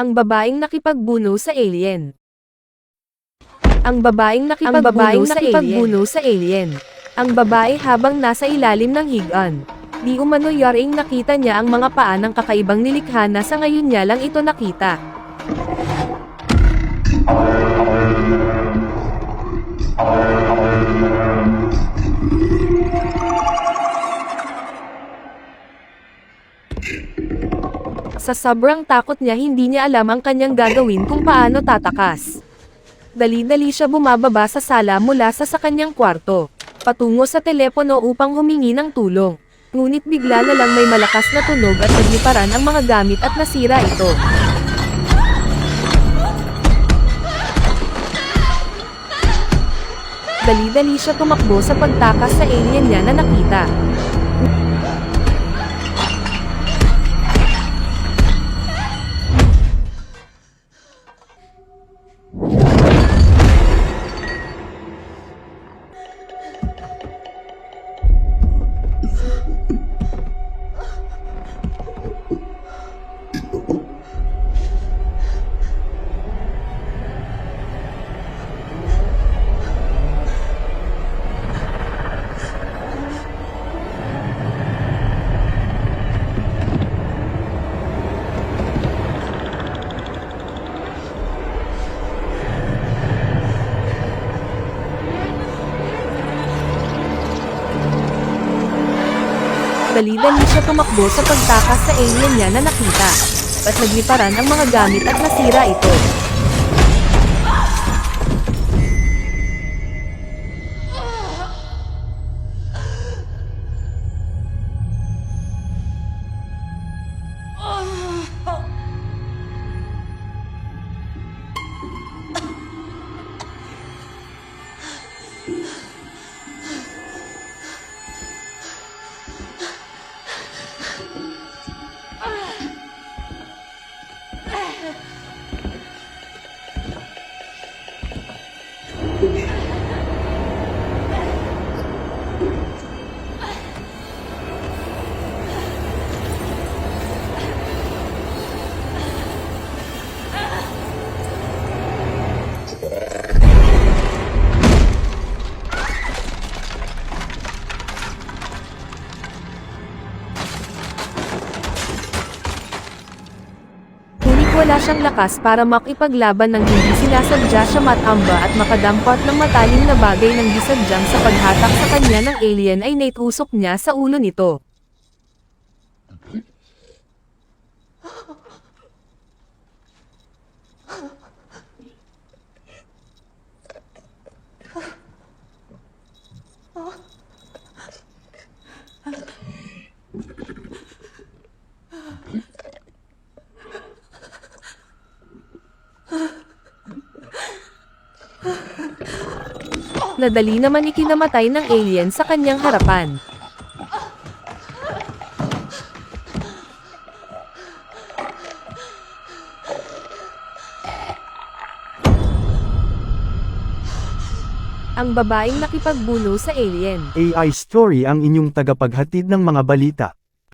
Ang babaeng nakipagbuno sa alien. Ang babaeng nakipagbuno, sa, alien. sa alien. Ang babae habang nasa ilalim ng higaan. Di umano yaring nakita niya ang mga paa ng kakaibang nilikha na sa ngayon niya lang ito nakita. Sa sobrang takot niya hindi niya alam ang kanyang gagawin kung paano tatakas. Dali-dali siya bumababa sa sala mula sa sa kanyang kwarto, patungo sa telepono upang humingi ng tulong. Ngunit bigla na lang may malakas na tunog at nagliparan ang mga gamit at nasira ito. Dali-dali siya tumakbo sa pagtakas sa alien niya na nakita. Dali-dali siya tumakbo sa pagtakas sa alien niya na nakita. At nagliparan ang mga gamit at nasira ito. Wala siyang lakas para makipaglaban ng hindi sinasadya siya matamba at makadampot ng matalim na bagay ng gisadyang sa paghatak sa kanya ng alien ay naitusok niya sa ulo nito. Nadali naman ikinamatay ng alien sa kanyang harapan. Ang babaeng nakipagbuno sa alien. AI Story ang inyong tagapaghatid ng mga balita.